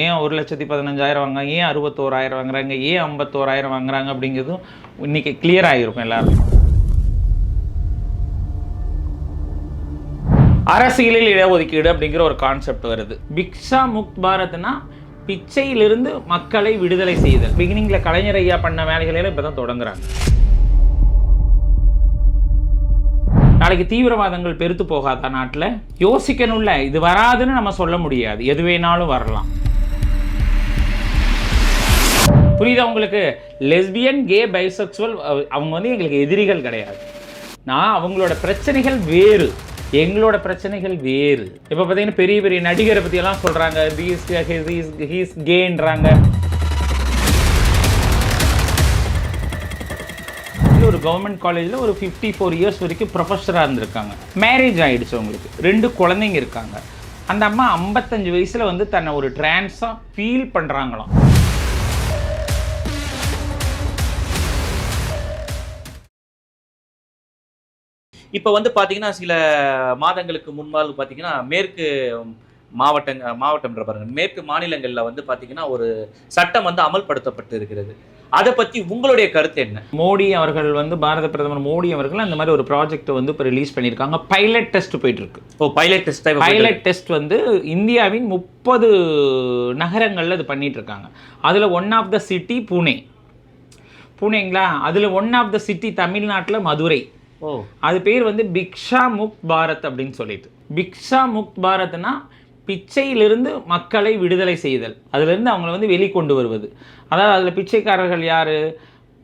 ஏன் ஒரு லட்சத்தி பதினஞ்சாயிரம் வாங்க ஏன் அறுபத்தோராயிரம் வாங்குறாங்க? ஏன் ஐம்பத்தோராயிரம் வாங்குறாங்க? அப்படிங்கிறதும் இன்னைக்கு கிளியர் ஆகிருக்கும் எல்லாருக்கும். அரசியலில் இடஒதுக்கீடு அப்படிங்கிற ஒரு கான்செப்ட் வருது. பிக்ஷா முக்த் பாரத்னா பிச்சையிலிருந்து மக்களை விடுதலை செய்தல். பிகினிங்கில் கலைஞர் ஐயா பண்ண வேலைகளெல்லாம் இப்போ தான் தொடங்குறாங்க. நாளைக்கு தீவிரவாதங்கள் பெருத்து போகாதா நாட்டில்? யோசிக்கணும்ல. இது வராதுன்னு நம்ம சொல்ல முடியாது. எது வேணாலும் வரலாம். புரியுதா உங்களுக்கு? லெஸ்பியன் கே பைசெக்சுவல் அவங்க வந்து எங்களுக்கு எதிரிகள் கிடையாது. நான் அவங்களோட பிரச்சனைகள் வேறு. எங்களோட பிரச்சனைகள் வேறு. இப்போ பார்த்தீங்கன்னா பெரிய பெரிய நடிகரை பற்றியெல்லாம் சொல்கிறாங்க ஹீஸ் ஹீஸ் கேன்றாங்க ஒரு கவர்மெண்ட் காலேஜில் ஒரு ஃபிஃப்டி ஃபோர் இயர்ஸ் வரைக்கும் ப்ரொஃபஸராக இருந்திருக்காங்க. மேரேஜ் ஆகிடுச்சு அவங்களுக்கு. ரெண்டு குழந்தைங்க இருக்காங்க. அந்த அம்மா ஐம்பத்தஞ்சு வயசில் வந்து தன்னை ஒரு ட்ரான்ஸாக ஃபீல் பண்ணுறாங்களாம் இப்போ வந்து பார்த்தீங்கன்னா சில மாதங்களுக்கு முன்பால் பார்த்தீங்கன்னா மேற்கு மாவட்டங்க மாவட்டம்ன்ற பாருங்க. மேற்கு மாநிலங்களில் வந்து பார்த்தீங்கன்னா ஒரு சட்டம் வந்து அமல்படுத்தப்பட்டு இருக்கிறது அதை பற்றி உங்களுடைய கருத்து என்ன? மோடி அவர்கள் வந்து பாரத பிரதமர் மோடி அவர்கள் அந்த மாதிரி ஒரு ப்ராஜெக்ட் வந்து இப்போ ரிலீஸ் பண்ணியிருக்காங்க. பைலட் டெஸ்ட் போயிட்டு இருக்கு ஓ பைலட் டெஸ்ட் பைலட் டெஸ்ட் வந்து இந்தியாவின் முப்பது நகரங்களில் இது பண்ணிட்டு இருக்காங்க அதில் one of the city Pune புனேங்களா அதில் ஒன் ஆஃப் த சிட்டி தமிழ்நாட்டில் மதுரை. அது பேர் வந்து பிக்ஷா முக்த் பாரத் அப்படின்னு சொல்லிட்டு. பிக்ஷா முக்த் பாரத்னா பிச்சையிலிருந்து மக்களை விடுதலை செய்தல். அதிலிருந்து அவங்கள வந்து வெளிக்கொண்டு வருவது. அதாவது அதில் பிச்சைக்காரர்கள் யார்?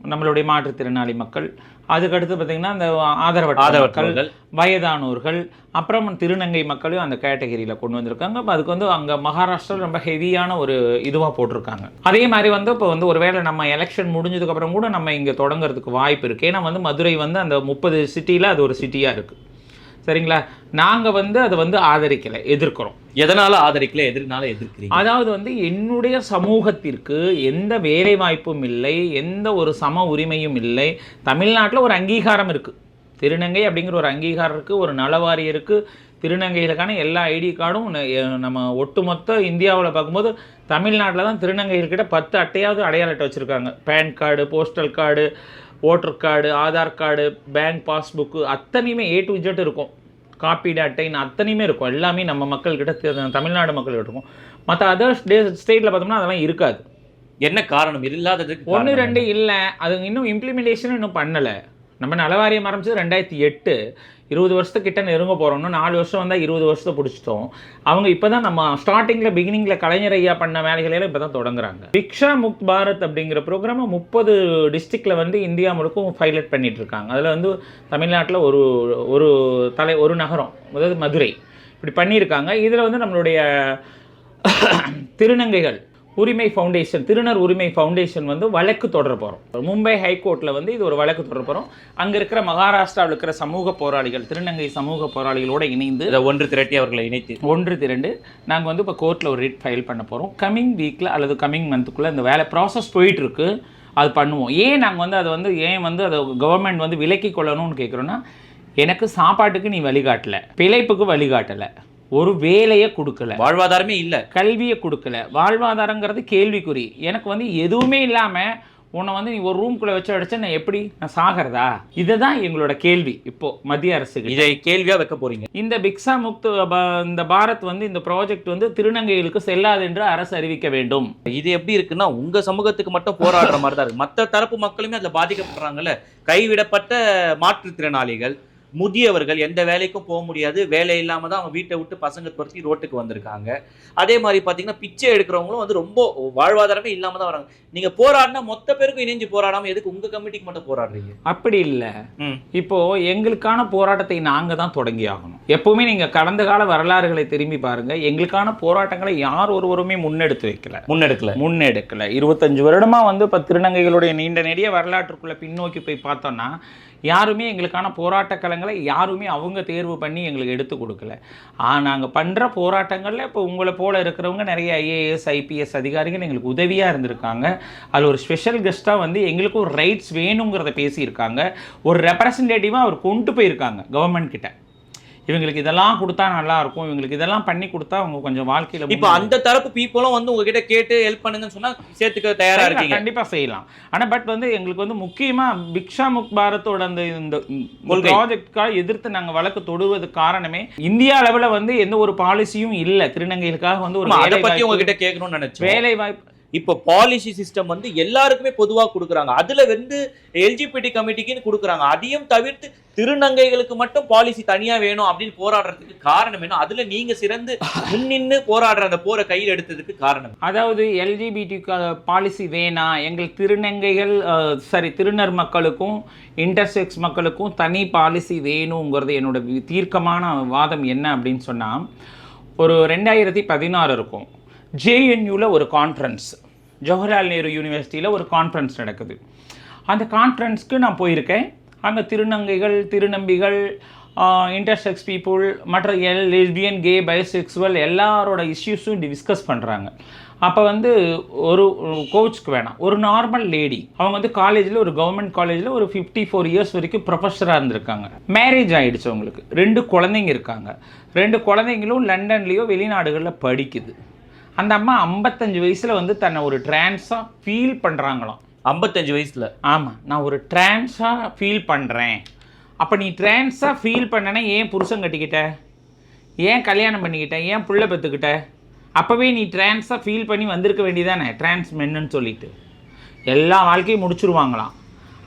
நம்மளுடைய மாற்றுத்திறனாளி மக்கள். அதுக்கடுத்து பார்த்தீங்கன்னா மக்கள் ஆதரவற்றவர்கள். வயதானோர்கள் அப்புறம் திருநங்கை மக்களையும் அந்த கேட்டகரியில் கொண்டு வந்திருக்காங்க. அப்ப அதுக்கு வந்து அங்கே மகாராஷ்டிரா ரொம்ப ஹெவியான ஒரு இதுவாக போட்டிருக்காங்க. அதே மாதிரி வந்து இப்போ வந்து ஒருவேளை நம்ம எலெக்ஷன் முடிஞ்சதுக்கப்புறம் கூட நம்ம இங்கே தொடங்குறதுக்கு வாய்ப்பு இருக்குது ஏன்னா வந்து மதுரை வந்து அந்த முப்பது சிட்டியில் அது ஒரு சிட்டியாக இருக்குது சரிங்களா? நாங்கள் வந்து அதை வந்து ஆதரிக்கலை எதிர்க்கிறோம். எதனால ஆதரிக்கல எதிர்னால எதிர்க்கிறீங்க? அதாவது வந்து என்னுடைய சமூகத்திற்கு எந்த வேலை வாய்ப்பும் இல்லை எந்த ஒரு சம உரிமையும் இல்லை. தமிழ்நாட்டில் ஒரு அங்கீகாரம் இருக்குது திருநங்கை அப்படிங்கிற ஒரு அங்கீகாரம் இருக்குது ஒரு நலவாரி இருக்குது திருநங்கைகளுக்கான எல்லா ஐடி கார்டும் நம்ம ஒட்டுமொத்த இந்தியாவில் பார்க்கும்போது தமிழ்நாட்டில் தான் திருநங்கைகள்கிட்ட பத்து அட்டையாவது அடையாள அட்டை வச்சுருக்காங்க. PAN card postal card voter card Aadhaar card bank passbook அத்தனையுமே ஏ டு ஜெட் இருக்கும். காப்பீடு அட்டைன்னு அத்தனையுமே இருக்கும். எல்லாமே நம்ம மக்கள்கிட்ட தி- தமிழ்நாடு மக்கள்கிட்ட இருக்கும். மற்ற அதர் டே ஸ்டேட்டில் பார்த்தோம்னா அதெல்லாம் இருக்காது. என்ன காரணம்? இல்லாததுக்கு ஒன்று ரெண்டு? இல்லை. அது இன்னும் இம்ப்ளிமெண்டேஷன் இன்னும் பண்ணலை. நம்ம நலவாரியம் ஆரம்பிச்சது ரெண்டாயிரத்தி எட்டு. இருபது வருஷத்துக்கிட்ட நெருங்க போகிறோம்னு நாலு வருஷம் வந்தால் இருபது வருஷத்தை பிடிச்சிட்டோம். அவங்க இப்போ தான் நம்ம ஸ்டார்டிங்கில் பிகினிங்கில் கலைஞர் ஐயா பண்ண வேலைகளெல்லாம் இப்போ தான் தொடங்குறாங்க. பிக்ஷா முக்த் பாரத் அப்படிங்கிற ப்ரோக்ராமை முப்பது டிஸ்ட்ரிக்டில் வந்து இந்தியா முழுக்கும் பைலட் பண்ணிட்டு இருக்காங்க. அதில் வந்து தமிழ்நாட்டில் ஒரு ஒரு தலை ஒரு நகரம் அதாவது மதுரை. இப்படி பண்ணியிருக்காங்க. இதில் வந்து நம்மளுடைய திருநங்கைகள் உரிமை ஃபவுண்டேஷன் திருநர் உரிமை ஃபவுண்டேஷன் வந்து வழக்கு தொடர போகிறோம் மும்பை ஹைகோர்ட்டில் வந்து இது ஒரு வழக்கு தொடர போகிறோம் அங்கே இருக்கிற மகாராஷ்டிராவில் இருக்கிற சமூக போராளிகள் திருநங்கை சமூக போராளிகளோட இணைந்து இதை ஒன்று திரட்டி அவர்களை இணைத்து. ஒன்று திரண்டு நாங்கள் வந்து இப்போ கோர்ட்டில் ஒரு ரிட் ஃபைல் பண்ண போகிறோம் கம்மிங் வீக்கில் அல்லது கம்மிங் மந்த்துக்குள்ளே இந்த வேலை ப்ராசஸ் போயிட்டுருக்கு அது பண்ணுவோம். ஏன் நாங்கள் வந்து அதை வந்து ஏன் வந்து அதை கவர்மெண்ட் வந்து விலக்கி கொள்ளணும்னு கேட்குறோன்னா எனக்கு சாப்பாட்டுக்கு நீ வழிகாட்டலை பிழைப்புக்கு வழிகாட்டலை. ஒரு வேலையை கொடுக்கல. வாழ்வாதாரமே இல்ல. கல்வியை கொடுக்கல. வாழ்வாதாரங்கிறது கேள்விக்குறி. எனக்கு வந்து எதுவுமே இல்லாமல் உன்னை வந்து நீ ஒரு ரூம்குள்ளே வச்சு அடிச்சா நான் எப்படி? நான் சாகிறதா? இதுதான் எங்களோட கேள்வி இப்போ மத்திய அரசுக்கு இதை கேள்வியா வைக்க போறீங்க. இந்த பிக்ஸா முக்த் இந்த பாரத் வந்து இந்த ப்ராஜெக்ட் வந்து திருநங்கைகளுக்கு செல்லாது என்று அரசு அறிவிக்க வேண்டும். இது எப்படி இருக்குன்னா உங்க சமூகத்துக்கு மட்டும் போராடுற மாதிரி தான் இருக்கு. மற்ற தரப்பு மக்களுமே அதுல பாதிக்கப்படுறாங்கல்ல. கைவிடப்பட்ட மாற்றுத்திறனாளிகள் முதியவர்கள் எந்த வேலைக்கும் போக முடியாது. வேலை இல்லாம தான் அவங்க வீட்டை விட்டு பசங்க துரத்தி ரோட்டுக்கு வந்திருக்காங்க. அதே மாதிரி பாத்தீங்கன்னா பிச்சை எடுக்கிறவங்களும் வந்து ரொம்ப வாழ்வாதாரமே இல்லாம தான் வராங்க. நீங்க போராடினா மொத்த பேருக்கும் இணைஞ்சு போராடாம எதுக்கு உங்க கமிட்டிக்கு மட்டும் போராடுறீங்க? அப்படி இல்லை. ம். இப்போ எங்களுக்கான போராட்டத்தை நாங்க தான் தொடங்கி ஆகணும். எப்பவுமே நீங்க கடந்த கால வரலாறுகளை திரும்பி பாருங்க. எங்களுக்கான போராட்டங்களை யார் ஒருவருமே முன்னெடுத்து வைக்கல. முன்னெடுக்கல. முன்னெடுக்கல. இருபத்தஞ்சு வருடமா வந்து இப்போ திருநங்கைகளுடைய நீண்ட நெடிய வரலாற்றுக்குள்ள பின்னோக்கி போய் பார்த்தோம்னா யாருமே எங்களுக்கான போராட்ட களங்களை யாருமே அவங்க தேர்வு பண்ணி எங்களுக்கு எடுத்து கொடுக்கல. நாங்கள் பண்ணுற போராட்டங்களில் இப்போ உங்களை போல் இருக்கிறவங்க நிறைய ஐஏஎஸ் ஐபிஎஸ் அதிகாரிகள் எங்களுக்கு உதவியாக இருந்திருக்காங்க. அதில் ஒரு ஸ்பெஷல் கெஸ்ட்டாக வந்து எங்களுக்கு ஒரு ரைட்ஸ் வேணுங்கிறத பேசியிருக்காங்க. ஒரு ரெப்ரசன்டேட்டிவாக அவர் கொண்டு போயிருக்காங்க கவர்மெண்ட் கிட்ட. இவங்களுக்கு இதெல்லாம் கொடுத்தா நல்லா இருக்கும். இவங்களுக்கு இதெல்லாம் பண்ணி கொடுத்தா அவங்க கொஞ்சம் வாழ்க்கையில இப்ப அந்த தரப்பு பீப்புளும் வந்து உங்ககிட்ட கேட்டு ஹெல்ப் பண்ணுங்கன்னு சொன்னா சேர்த்துக்க தயாரா இருக்கீங்க. கண்டிப்பா செய்யலாம். ஆனா பட் வந்து எங்களுக்கு வந்து முக்கியமா பிக்ஷா முக் பாரத்தோட அந்த இந்த கொள்கை. ப்ராஜெக்ட்காக எதிர்த்து நாங்க வழக்கு தொடுவதற்கு காரணமே இந்தியா அளவுல வந்து எந்த ஒரு பாலிசியும் இல்ல. திருநங்கைகளுக்காக வந்து ஒரு அத வாய்ப்பு- உங்ககிட்ட கேட்கணும்னு நினைச்சேன் வேலை வாய்ப்பு இப்போ பாலிசி சிஸ்டம் வந்து எல்லாருக்குமே பொதுவாக கொடுக்குறாங்க. அதில் வந்து எல்ஜிபிடி கமிட்டிக்குன்னு கொடுக்குறாங்க. அதையும் தவிர்த்து திருநங்கைகளுக்கு மட்டும் பாலிசி தனியாக வேணும் அப்படின்னு போராடுறதுக்கு காரணம் என்ன? அதில் நீங்கள் சிறந்து முன்னின்னு போராடுற அந்த போரை கையில் எடுத்ததுக்கு காரணம். அதாவது எல்ஜிபிடி பாலிசி வேணாம் எங்கள் திருநங்கைகள் சாரி சரி திருநர் மக்களுக்கும் இன்டர்செக்ஸ் மக்களுக்கும் தனி பாலிசி வேணுங்கிறது என்னோட தீர்க்கமான வாதம் என்ன அப்படின்னு சொன்னால் ஒரு ரெண்டாயிரத்தி பதினாறு இருக்கும். ஜேஎன்யூவில் ஒரு கான்ஃபரன்ஸ் ஜவஹர்லால் நேரு யூனிவர்சிட்டியில் ஒரு கான்ஃபரன்ஸ் நடக்குது. அந்த கான்ஃபரன்ஸ்க்கு நான் போயிருக்கேன். அங்கே திருநங்கைகள் திருநம்பிகள் இன்டர்செக்ஸ் பீப்புள் மற்ற எல் லெஸ்பியன் கே பயோசெக்ஸுவல் எல்லாரோட இஷ்யூஸும் டிஸ்கஸ் பண்ணுறாங்க அப்போ வந்து ஒரு கோச்சுக்கு வேணாம். ஒரு நார்மல் லேடி அவங்க வந்து காலேஜில் ஒரு கவர்மெண்ட் காலேஜில் ஒரு ஃபிஃப்டி ஃபோர் இயர்ஸ் வரைக்கும் ப்ரொஃபஸராக இருந்திருக்காங்க. மேரேஜ் ஆகிடுச்சு அவங்களுக்கு. ரெண்டு குழந்தைங்க இருக்காங்க. ரெண்டு குழந்தைங்களும் லண்டன்லேயோ வெளிநாடுகளில் படிக்குது. அந்த அம்மா ஐம்பத்தஞ்சு வயசில் வந்து தன்னை ஒரு டிரான்ஸாக ஃபீல் பண்ணுறாங்களாம் ஐம்பத்தஞ்சு வயசுல. ஆமாம் நான் ஒரு டிரான்ஸாக ஃபீல் பண்ணுறேன் அப்போ நீ டிரான்ஸாக ஃபீல் பண்ணனா ஏன் புருஷன் கட்டிக்கிட்ட? ஏன் கல்யாணம் பண்ணிக்கிட்ட? ஏன் புள்ள பெற்றுக்கிட்ட அப்போவே நீ டிரான்ஸாக ஃபீல் பண்ணி வந்திருக்க வேண்டியதானே டிரான்ஸ் மென்னுன்னு சொல்லிட்டு. எல்லா வாழ்க்கையும் முடிச்சிருவாங்களாம்.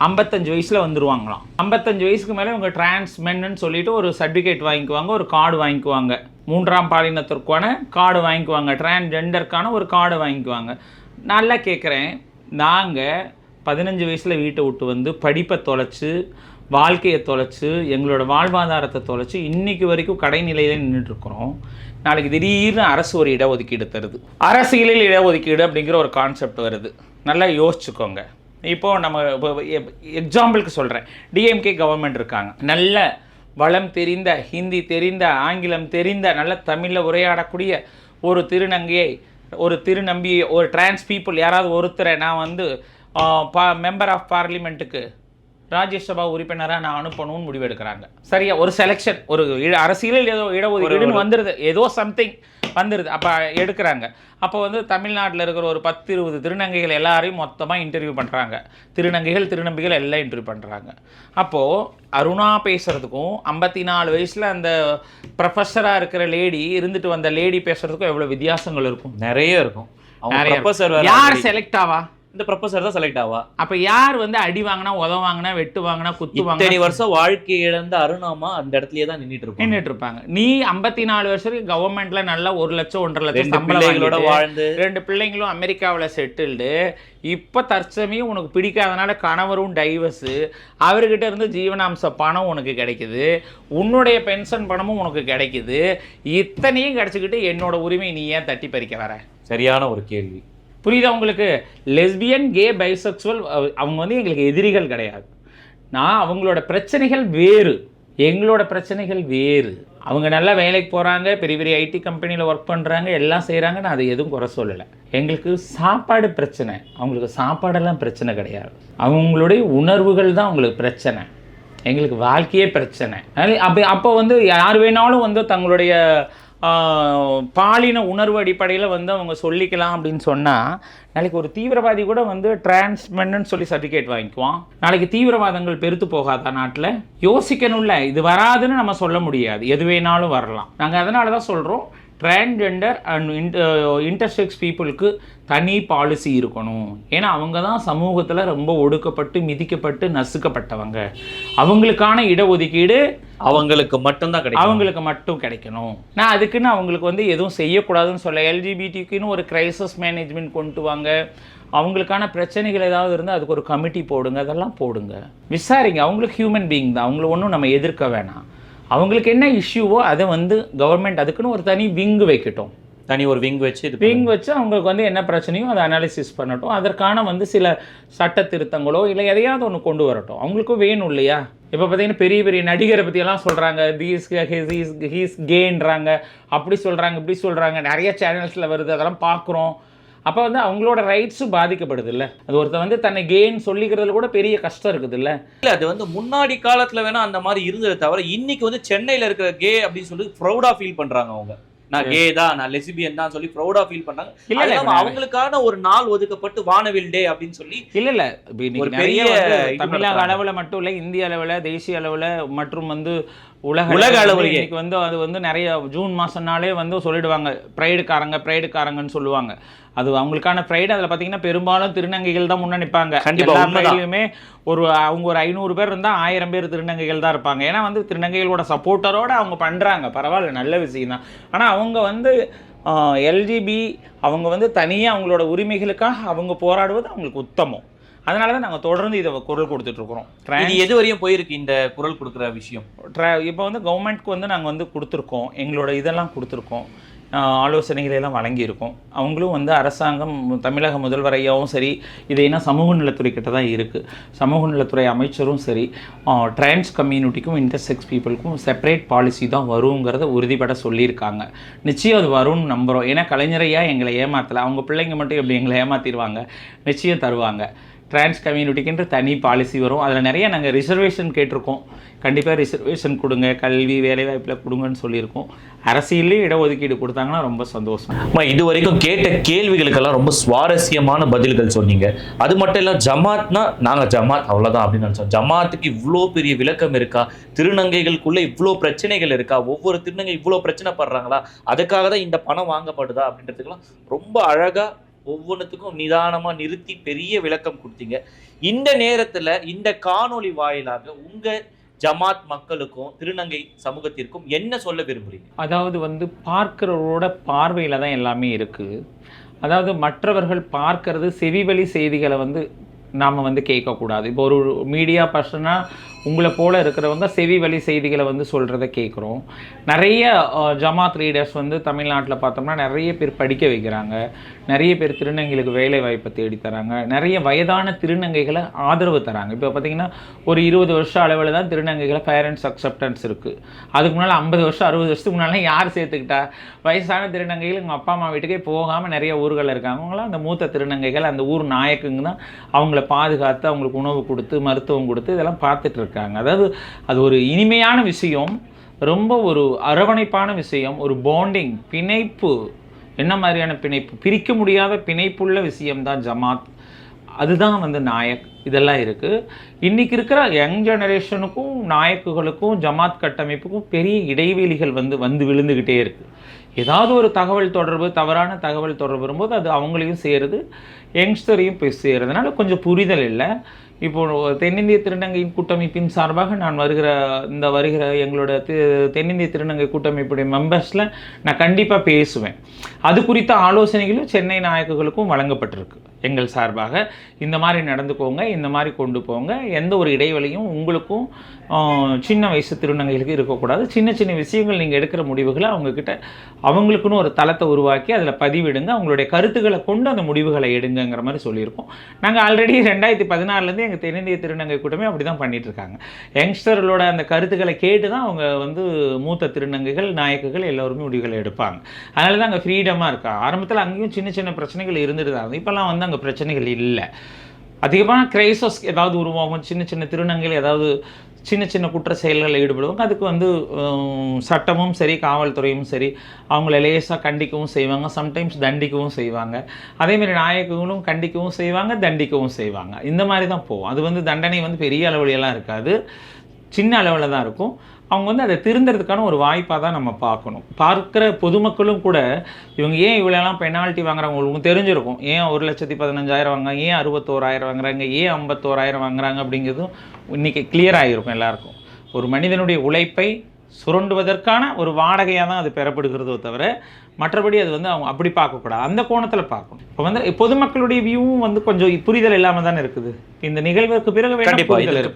ஐம்பத்தஞ்சு வயசில் வந்துருவாங்களாம். ஐம்பத்தஞ்சு வயசுக்கு மேலே இவங்க டிரான்ஸ்மென்னு சொல்லிட்டு ஒரு சர்டிஃபிகேட் வாங்கிக்குவாங்க ஒரு கார்டு வாங்கிக்குவாங்க. மூன்றாம் பாலினத்திற்கான கார்டு வாங்கிக்குவாங்க டிரான்ஜெண்டருக்கான ஒரு கார்டு வாங்கிக்குவாங்க. நல்லா கேட்குறேன் நாங்கள் பதினஞ்சு வயசில் வீட்டை விட்டு வந்து படிப்பை தொலைச்சு வாழ்க்கையை தொலைச்சு எங்களோட வாழ்வாதாரத்தை தொலைச்சு இன்றைக்கி வரைக்கும் கடைநிலையில நின்றுட்டுருக்குறோம் நாளைக்கு திடீர்னு அரசு ஒரு இடஒதுக்கீடு தருது. அரசியலில் இடஒதுக்கீடு அப்படிங்கிற ஒரு கான்செப்ட் வருது. நல்லா யோசிச்சுக்கோங்க. இப்போ நம்ம எக்ஸாம்பிளுக்கு சொல்கிறேன் டிஎம்கே கவர்மெண்ட் இருக்காங்க. நல்ல வளம் தெரிந்த ஹிந்தி தெரிந்த ஆங்கிலம் தெரிந்த நல்ல தமிழில் உரையாடக்கூடிய ஒரு திருநங்கையை ஒரு திருநம்பி ஒரு டிரான்ஸ் பீப்புள் யாராவது ஒருத்தரை நான் வந்து பா மெம்பர் ஆஃப் பார்லிமெண்ட்டுக்கு ராஜ்யசபா உறுப்பினராக நான் அனுப்பணும்னு முடிவெடுக்கிறாங்க. சரியா? ஒரு செலெக்ஷன் ஒரு அரசியலில் ஏதோ இடஒதுக்கீடுன்னு வந்துடுது ஏதோ சம்திங் வந்துடுது அப்போ எடுக்கிறாங்க. அப்போ வந்து தமிழ்நாட்டில் இருக்கிற ஒரு பத்து இருபது திருநங்கைகள் எல்லாரையும் மொத்தமாக இன்டர்வியூ பண்ணுறாங்க திருநங்கைகள் திருநம்பிகள் எல்லாம் இன்டர்வியூ பண்ணுறாங்க அப்போது அருணா பேசுகிறதுக்கும் ஐம்பத்தி நாலு வயசில் அந்த ப்ரொஃபஸராக இருக்கிற லேடி இருந்துட்டு வந்த லேடி பேசுகிறதுக்கும் எவ்வளோ வித்தியாசங்கள் இருக்கும்? நிறைய இருக்கும். யார் செலக்ட் ஆவா? இந்த ப்ரொஃபசர் தான் செலக்ட் ஆவா? அப்ப யார் வந்து அடி வாங்கினா உத வாங்கினா வெட்டு வாங்கினா குத்து வாங்கினா? வருஷம் வாழ்க்கை இழந்த அருணாமா அந்த இடத்துலயே தான் நின்னுட்டு இருப்பாங்க. நின்றுட்டு இருப்பாங்க நீ ஐம்பத்தி நாலு வருஷம் கவர்மெண்ட்ல நல்லா ஒரு லட்சம் ஒன்றரை லட்சம் வாங்கிட்டு, வாழ்ந்து. ரெண்டு பிள்ளைங்களும் அமெரிக்காவுல செட்டில்டு இப்போ தற்சமயம் உனக்கு பிடிக்காதனால கணவரும் டைவர்ஸு அவர்கிட்ட இருந்து ஜீவனாம்ச பணம் உனக்கு கிடைக்குது. உன்னுடைய பென்ஷன் பணமும் உனக்கு கிடைக்குது. இத்தனையும் கிடைச்சிக்கிட்டு என்னோட உரிமை நீ ஏன் தட்டி பறிக்க வர? சரியான ஒரு கேள்வி. புரியுதா உங்களுக்கு? லெஸ்பியன் கே பைசெக்சுவல் அவங்க வந்து எங்களுக்கு எதிரிகள் கிடையாது. நான் அவங்களோட பிரச்சனைகள் வேறு. எங்களோட பிரச்சனைகள் வேறு. அவங்க நல்லா வேலைக்கு போகிறாங்க பெரிய பெரிய ஐடி கம்பெனியில் ஒர்க் பண்ணுறாங்க எல்லாம் செய்கிறாங்க நான் அதை எதுவும் குறை சொல்லலை. எங்களுக்கு சாப்பாடு பிரச்சனை. அவங்களுக்கு சாப்பாடெல்லாம் பிரச்சனை கிடையாது. அவங்களுடைய உணர்வுகள் தான் அவங்களுக்கு பிரச்சனை. எங்களுக்கு வாழ்க்கையே பிரச்சனை. அப்போ அப்போ வந்து யார் வேணாலும் வந்து தங்களுடைய பாலின உணர்வு அடிப்படையில் வந்து அவங்க சொல்லிக்கலாம் அப்படின்னு சொன்னால் நாளைக்கு ஒரு தீவிரவாதி கூட வந்து டிரான்ஸ்மென்னு சொல்லி சர்டிஃபிகேட் வாங்கிக்குவான். நாளைக்கு தீவிரவாதங்கள் பெருத்து போகாதா நாட்டில்? யோசிக்கணும்ல இது வராதுன்னு நம்ம சொல்ல முடியாது. எது வேணாலும் வரலாம். நாங்கள் அதனால தான் சொல்கிறோம் டிரான்ஜெண்டர் அண்ட் இன்டர்செக்ஸ் பீப்புளுக்கு தனி பாலிசி இருக்கணும். ஏன்னா அவங்க தான் சமூகத்தில் ரொம்ப ஒடுக்கப்பட்டு மிதிக்கப்பட்டு நசுக்கப்பட்டவங்க. அவங்களுக்கான இடஒதுக்கீடு அவங்களுக்கு மட்டும்தான் கிடைக்கும் அவங்களுக்கு மட்டும் கிடைக்கணும். நான் அதுக்குன்னு அவங்களுக்கு வந்து எதுவும் செய்யக்கூடாதுன்னு சொல்ல எல்ஜிபிடிக்குன்னு ஒரு கிரைசிஸ் மேனேஜ்மெண்ட் கொண்டு வாங்க. அவங்களுக்கான பிரச்சனைகள் ஏதாவது இருந்தால் அதுக்கு ஒரு கமிட்டி போடுங்க. அதெல்லாம் போடுங்க. விசாரிங்க. அவங்களுக்கு ஹியூமன் பீயிங் தான். அவங்கள ஒன்றும் நம்ம எதிர்க்க வேணாம். அவங்களுக்கு என்ன இஷ்யூவோ அதை வந்து கவர்மெண்ட் அதுக்குன்னு ஒரு தனி விங்கு வைக்கட்டும். தனி ஒரு விங் வச்சு இது விங் வச்சு அவங்களுக்கு வந்து என்ன பிரச்சனையோ அதை அனாலிசிஸ் பண்ணட்டும். அதற்கான வந்து சில சட்ட திருத்தங்களோ இல்லை எதையாவது ஒன்று கொண்டு வரட்டும். அவங்களுக்கும் வேணும் இல்லையா? இப்போ பார்த்தீங்கன்னா பெரிய பெரிய நடிகரை பற்றியெல்லாம் சொல்கிறாங்க தீஸ் ஹீஸ் ஹீஸ் கேன்றாங்க அப்படி சொல்கிறாங்க இப்படி சொல்கிறாங்க நிறைய சேனல்ஸில் வருது. அதெல்லாம் பார்க்குறோம். அப்போ வந்து அவங்களோட ரைட்ஸும் பாதிக்கப்படுது இல்ல அது ஒருத்தர் வந்து தன்னை கேன்னு சொல்லிக்கிறதுல கூட பெரிய கஷ்டம் இருக்குது இல்ல இல்ல அது வந்து முன்னாடி காலத்துல வேணா அந்த மாதிரி இருந்ததை தவிர இன்னைக்கு வந்து சென்னையில இருக்கிற கே அப்படின்னு சொல்லி ப்ரௌடா ஃபீல் பண்றாங்க அவங்க. நான் கே தான் நான் லெசிபியன் தான் சொல்லி ப்ரௌடா ஃபீல் பண்றாங்க. இல்ல அவங்களுக்கான ஒரு நாள் ஒதுக்கப்பட்டு வானவில் டே அப்படின்னு சொல்லி இல்ல இல்ல. ஒரு பெரிய தமிழக. அளவுல மட்டும் இல்ல இந்திய அளவுல தேசிய அளவுல மற்றும் வந்து உலக உலக அளவுல. இன்னைக்கு வந்து அது வந்து நிறைய ஜூன் மாசம்னாலே வந்து சொல்லிடுவாங்க. ப்ரைடுக்காரங்க ப்ரைடுக்காரங்கன்னு சொல்லுவாங்க. அது அவங்களுக்கான ப்ரைடு அதில் பார்த்தீங்கன்னா பெரும்பாலும் திருநங்கைகள் தான் முன்ன நிற்பாங்க எல்லா. ப்ரைட்லையுமே ஒரு அவங்க ஒரு ஐநூறு பேர் இருந்தால் ஆயிரம் பேர் திருநங்கைகள் தான் இருப்பாங்க. ஏன்னா வந்து திருநங்கைகளோட சப்போர்ட்டரோட அவங்க பண்ணுறாங்க பரவாயில்ல நல்ல விஷயம் தான். ஆனால் அவங்க வந்து எல்ஜிபி அவங்க வந்து தனியாக அவங்களோட உரிமைகளுக்காக அவங்க போராடுவது அவங்களுக்கு உத்தமம். அதனால தான் நாங்கள் தொடர்ந்து இதை குரல் கொடுத்துட்ருக்குறோம். இது எது வரையும் போயிருக்கு இந்த குரல் கொடுக்குற விஷயம்? இப்போ வந்து கவர்மெண்ட்க்கு வந்து நாங்கள் வந்து கொடுத்துருக்கோம். எங்களோட இதெல்லாம் கொடுத்துருக்கோம். ஆலோசனைகளை எல்லாம் வழங்கியிருக்கோம். அவங்களும் வந்து அரசாங்கம் தமிழக முதல்வர் ஐயாவும் சரி இது என்ன சமூக நலத்துறை கிட்ட தான் இருக்குது சமூக நலத்துறை அமைச்சரும் சரி டிரான்ஸ் கம்யூனிட்டிக்கும் இன்டர்செக்ஸ் பீப்புளுக்கும் செப்பரேட் பாலிசி தான் வருங்கிறத உறுதிப்பட சொல்லியிருக்காங்க. நிச்சயம் அது வரும்னு நம்புகிறோம் ஏன்னா கலைஞரையா எங்களை ஏமாத்தலை. அவங்க பிள்ளைங்க மட்டும் எப்படி எங்களை ஏமாத்திடுவாங்க? நிச்சயம் தருவாங்க. டிரான்ஸ் கம்யூனிட்டிக்குன்ற தனி பாலிசி வரும். அதில் நிறைய நாங்கள் ரிசர்வேஷன் கேட்டிருக்கோம். கண்டிப்பாக ரிசர்வேஷன் கொடுங்க கல்வி வேலைவாய்ப்பில் கொடுங்கன்னு சொல்லியிருக்கோம். அரசியல்லையும் இடஒதுக்கீடு கொடுத்தாங்கன்னா ரொம்ப சந்தோஷம். அம்மா இது வரைக்கும் கேட்ட கேள்விகளுக்கெல்லாம் ரொம்ப சுவாரஸ்யமான பதில்கள் சொன்னீங்க. அது மட்டும் இல்லை ஜமாத்னா நாங்கள் ஜமாத் அவ்வளோதான் அப்படின்னு நினச்சோம். ஜமாத்துக்கு இவ்வளோ பெரிய விளக்கம் இருக்கா? திருநங்கைகளுக்குள்ளே இவ்வளோ பிரச்சனைகள் இருக்கா? ஒவ்வொரு திருநங்கை இவ்வளோ பிரச்சனை படுறாங்களா? அதுக்காக தான் இந்த பணம் வாங்கப்படுதா அப்படின்றதுக்கெல்லாம் ரொம்ப அழகாக ஒவ்வொன்றுத்துக்கும் நிதானமாக நிறுத்தி பெரிய விளக்கம் கொடுத்தீங்க. இந்த நேரத்தில் இந்த காணொளி வாயிலாக உங்கள் ஜமாத் மக்களுக்கும் திருநங்கை சமூகத்திற்கும் என்ன சொல்ல விரும்புறீங்க? அதாவது வந்து பார்க்கிறவரோட பார்வையில் தான் எல்லாமே இருக்குது அதாவது மற்றவர்கள் பார்க்கறது செவிவழி செய்திகளை வந்து நாம் வந்து கேட்கக்கூடாது. இப்போ ஒரு மீடியா பர்சனாக உங்களை போல இருக்கிறவங்க செவி வழி செய்திகளை வந்து சொல்கிறத கேட்குறோம் நிறைய ஜமாத் ரீடர்ஸ் வந்து தமிழ்நாட்டில் பார்த்தோம்னா நிறைய பேர் படிக்க வைக்கிறாங்க. நிறைய பேர் திருநங்கைகளுக்கு வேலை வாய்ப்பை தேடி தராங்க. நிறைய வயதான திருநங்கைகளை ஆதரவு தராங்க. இப்போ பார்த்தீங்கன்னா ஒரு இருபது வருஷம் அளவில் தான் திருநங்கைகளை பேரண்ட்ஸ் அக்செப்டன்ஸ் இருக்குது அதுக்கு முன்னால் ஐம்பது வருஷம் அறுபது வருஷத்துக்கு முன்னாலாம் யார் சேர்த்துக்கிட்டா? வயசான திருநங்கைகள் எங்கள் அப்பா அம்மா வீட்டுக்கே போகாமல் நிறைய ஊர்களில் இருக்காங்க. அவங்களாம் அந்த மூத்த திருநங்கைகள் அந்த ஊர் நாயக்குங்க தான் அவங்கள பாதுகாத்து அவங்களுக்கு உணவு கொடுத்து மருத்துவம் கொடுத்து இதெல்லாம் பார்த்துட்ருக்கு இருக்காங்க அதாவது அது ஒரு இனிமையான விஷயம் ரொம்ப ஒரு அரவணைப்பான விஷயம் ஒரு பாண்டிங் பிணைப்பு. என்ன மாதிரியான பிணைப்பு? பிரிக்க முடியாத பிணைப்புள்ள விஷயம்தான் ஜமாத். அதுதான் வந்து நாயக். இதெல்லாம் இருக்குது இன்றைக்கி இருக்கிற யங் ஜெனரேஷனுக்கும் நாயக்குகளுக்கும் ஜமாத் கட்டமைப்புக்கும் பெரிய இடைவெளிகள் வந்து வந்து விழுந்துக்கிட்டே இருக்குது ஏதாவது ஒரு தகவல் தொடர்பு தவறான தகவல் தொடர்பு வரும்போது அது அவங்களையும் சேருது யங்ஸ்டரையும் போய் சேருறதுனால கொஞ்சம் புரிதல் இல்லை. இப்போ தென்னிந்திய திருநங்கையின் கூட்டமைப்பின் சார்பாக நான் வருகிற இந்த வருகிற எங்களோட தென்னிந்திய திருநங்கை கூட்டமைப்புடைய மெம்பர்ஸில் நான் கண்டிப்பாக பேசுவேன். அது குறித்த ஆலோசனைகளும் சென்னை நாயக்குகளுக்கும் வழங்கப்பட்டிருக்கு. எங்கள் சார்பாக இந்த மாதிரி நடந்துக்கோங்க இந்த மாதிரி கொண்டு போங்க. எந்த ஒரு இடைவெளியும் உங்களுக்கும் சின்ன வயசு திருநங்கைகளுக்கு இருக்கக்கூடாது. சின்ன சின்ன விஷயங்கள் நீங்கள் எடுக்கிற முடிவுகளை அவங்கக்கிட்ட அவங்களுக்குன்னு ஒரு தளத்தை உருவாக்கி அதில் பதிவிடுங்க. அவங்களுடைய கருத்துக்களை கொண்டு அந்த முடிவுகளை எடுங்கங்கிற மாதிரி சொல்லியிருக்கோம். நாங்கள் ஆல்ரெடி ரெண்டாயிரத்தி பதினாறுலேருந்து எங்கள் தென்னிந்திய திருநங்கை கூட்டமே அப்படி தான் பண்ணிகிட்ருக்காங்க இருக்காங்க யங்ஸ்டர்களோட அந்த கருத்துக்களை கேட்டு தான் அவங்க வந்து மூத்த திருநங்கைகள் நாயக்குகள் எல்லோருமே முடிவுகளை எடுப்பாங்க. அதனால தான் அங்கே ஃப்ரீடமாக இருக்கா. ஆரம்பத்தில் அங்கேயும் சின்ன சின்ன பிரச்சனைகள் இருந்துட்டு தான் இப்போல்லாம் வந்து அங்கே பிரச்சனைகள் இல்லை. அதிகமான கிரைசஸ் ஏதாவது உருவாகும் சின்ன சின்ன திருநங்கைகள் ஏதாவது சின்ன சின்ன குற்ற செயல்களில் ஈடுபடுவாங்க. அதுக்கு வந்து சட்டமும் சரி காவல்துறையும் சரி அவங்கள லேசாக கண்டிக்கவும் செய்வாங்க. சம்டைம்ஸ் தண்டிக்கவும் செய்வாங்க. அதேமாதிரி நாயகங்களும் கண்டிக்கவும் செய்வாங்க தண்டிக்கவும் செய்வாங்க. இந்த மாதிரி தான் போவோம் அது வந்து தண்டனை வந்து பெரிய அளவுலையெல்லாம் இருக்காது. சின்ன அளவில் தான் இருக்கும். அவங்க வந்து அதை திருந்துறதுக்கான ஒரு வாய்ப்பாக தான் நம்ம பார்க்கணும். பார்க்குற பொதுமக்களும் கூட இவங்க ஏன் இவ்வளோலாம் பெனால்ட்டி வாங்குறாங்க? உங்களுக்கு தெரிஞ்சிருக்கும். ஏன் ஒரு லட்சத்தி பதினஞ்சாயிரம் வாங்குறாங்க? ஏன் அறுபத்தோராயிரம் வாங்குறாங்க? ஏன் ஐம்பத்தோராயிரம் வாங்குறாங்க? அப்படிங்கிறதும் இன்றைக்கி கிளியர் ஆகிருக்கும் எல்லாருக்கும். ஒரு மனிதனுடைய உழைப்பை சுரண்டுவதற்கான ஒரு வாடகையாக தான் அது பெறப்படுகிறதோ தவிர மற்றபடி அது வந்து அவங்க அப்படி பார்க்கக்கூடாது. அந்த கோணத்தில் பார்க்கணும். இப்போ வந்து பொதுமக்களுடைய வியூவும் வந்து கொஞ்சம் புரிதல் இல்லாமல் தானே இருக்குது. இந்த நிகழ்வுக்கு பிறகு.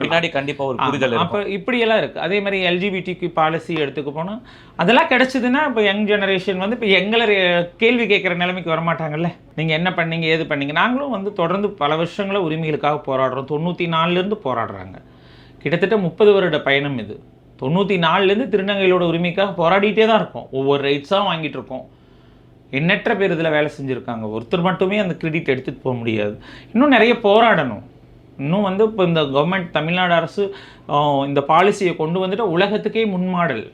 பின்னாடி கண்டிப்பா ஒரு புரிதல் அப்ப இப்படியெல்லாம் இருக்கு. அதே மாதிரி எல்ஜிபிடிக்கு பாலிசி எடுத்துக்க போனா அதெல்லாம் கிடைச்சதுன்னா இப்போ யங் ஜெனரேஷன் வந்து இப்போ எங்களை கேள்வி கேட்குற நிலைமைக்கு வரமாட்டாங்கல்ல? நீங்க என்ன பண்ணீங்க ஏது பண்ணீங்க? நாங்களும் வந்து தொடர்ந்து பல வருஷங்களா உரிமைகளுக்காக போராடுறோம். தொண்ணூற்றி நாலுலேருந்து போராடுறாங்க. கிட்டத்தட்ட முப்பது வருட பயணம் இது. தொண்ணூற்றி நாலுலேருந்து திருநங்கைகளோட உரிமைக்காக போராடிட்டே தான் இருக்கும். ஒவ்வொரு ரைட்ஸாக வாங்கிட்டு இருக்கோம். எண்ணற்ற பேர் இதில் வேலை செஞ்சுருக்காங்க. ஒருத்தர் மட்டுமே அந்த கிரெடிட் எடுத்துகிட்டு போக முடியாது. இன்னும் நிறைய போராடணும். இன்னும் வந்து இப்போ இந்த கவர்மெண்ட் தமிழ்நாடு அரசு இந்த பாலிசியை கொண்டு வந்துட்டு உலகத்துக்கே முன்மாடல்.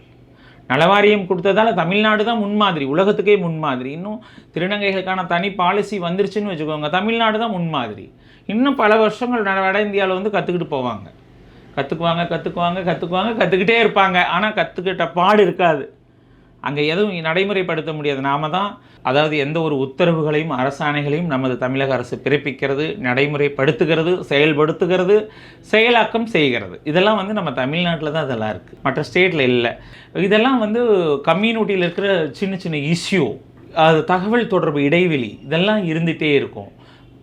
நலவாரியம் கொடுத்ததால தமிழ்நாடு தான் முன்மாதிரி. உலகத்துக்கே முன்மாதிரி. இன்னும் திருநங்கைகளுக்கான தனி பாலிசி வந்துருச்சுன்னு வச்சுக்கோங்க. தமிழ்நாடு தான் முன்மாதிரி. இன்னும் பல வருஷங்கள் வட இந்தியாவில் வந்து கற்றுக்கிட்டு போவாங்க. கற்றுக்குவாங்க கற்றுக்குவாங்க கற்றுக்குவாங்க கற்றுக்கிட்டே இருப்பாங்க. ஆனால் கற்றுக்கிட்ட பாடு இருக்காது. அங்கே எதுவும் நடைமுறைப்படுத்த முடியாது. நாம தான் அதாவது எந்த ஒரு உத்தரவுகளையும் அரசாணைகளையும் நமது தமிழக அரசு பிறப்பிக்கிறது நடைமுறைப்படுத்துகிறது செயல்படுத்துகிறது செயலாக்கம் செய்கிறது. இதெல்லாம் வந்து நம்ம தமிழ்நாட்டில் தான் அதெல்லாம் இருக்குது மற்ற ஸ்டேட்டில் இல்லை. இதெல்லாம் வந்து கம்யூனிட்டியில் இருக்கிற சின்ன சின்ன இஷ்யூ அது தகவல் தொடர்பு இடைவெளி இதெல்லாம் இருந்துகிட்டே இருக்கும்.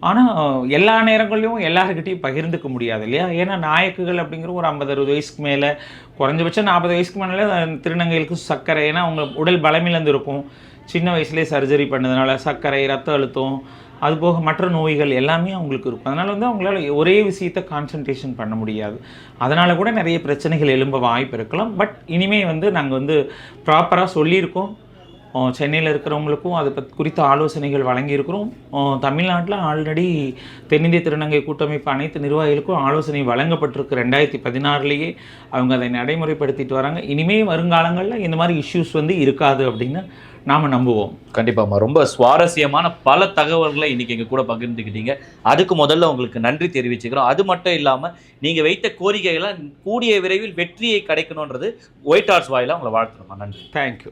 ஆனால் எல்லா நேரங்களையும் எல்லாருக்கிட்டையும் பகிர்ந்துக்க முடியாது இல்லையா? ஏன்னா நாயக்குகள் அப்படிங்கிற ஒரு ஐம்பது அறுபது வயசுக்கு மேலே குறைஞ்சபட்சம் நாற்பது வயசுக்கு மேலே திருநங்கைகளுக்கு சர்க்கரை ஏன்னா அவங்க உடல் பலமிழந்து இருக்கும் சின்ன வயசுலேயே சர்ஜரி பண்ணதுனால சர்க்கரை ரத்த அழுத்தம் அதுபோக மற்ற நோய்கள் எல்லாமே அவங்களுக்கு இருக்கும். அதனால் வந்து அவங்களால ஒரே விஷயத்தை கான்சன்ட்ரேஷன் பண்ண முடியாது. அதனால் கூட நிறைய பிரச்சனைகள் எழும்ப வாய்ப்பு இருக்கலாம். பட் இனிமேல் வந்து நாங்கள் வந்து ப்ராப்பராக சொல்லியிருக்கோம். சென்னையில் இருக்கிறவங்களுக்கும் அதை பற்றி குறித்த ஆலோசனைகள் வழங்கியிருக்கிறோம். தமிழ்நாட்டில் ஆல்ரெடி தென்னிந்திய திருநங்கை கூட்டமைப்பு அனைத்து நிர்வாகிகளுக்கும் ஆலோசனை வழங்கப்பட்டிருக்கு ரெண்டாயிரத்தி பதினாறுலேயே. அவங்க அதை நடைமுறைப்படுத்திட்டு வராங்க. இனிமே வருங்காலங்களில் இந்த மாதிரி இஷ்யூஸ் வந்து இருக்காது அப்படின்னு நாம் நம்புவோம். கண்டிப்பாம்மா ரொம்ப சுவாரஸ்யமான பல தகவல்களை இன்னைக்கு எங்க கூட பகிர்ந்துக்கிட்டீங்க. அதுக்கு முதல்ல உங்களுக்கு நன்றி தெரிவிச்சுக்கிறோம். அது மட்டும் இல்லாம நீங்க வைத்த கோரிக்கைகளை கூடிய விரைவில் வெற்றியை கிடைக்கணுன்றது ஒயிட் ஹார்ஸ் வாயில உங்களை வாழ்த்துறோம்மா. நன்றி. தேங்க்யூ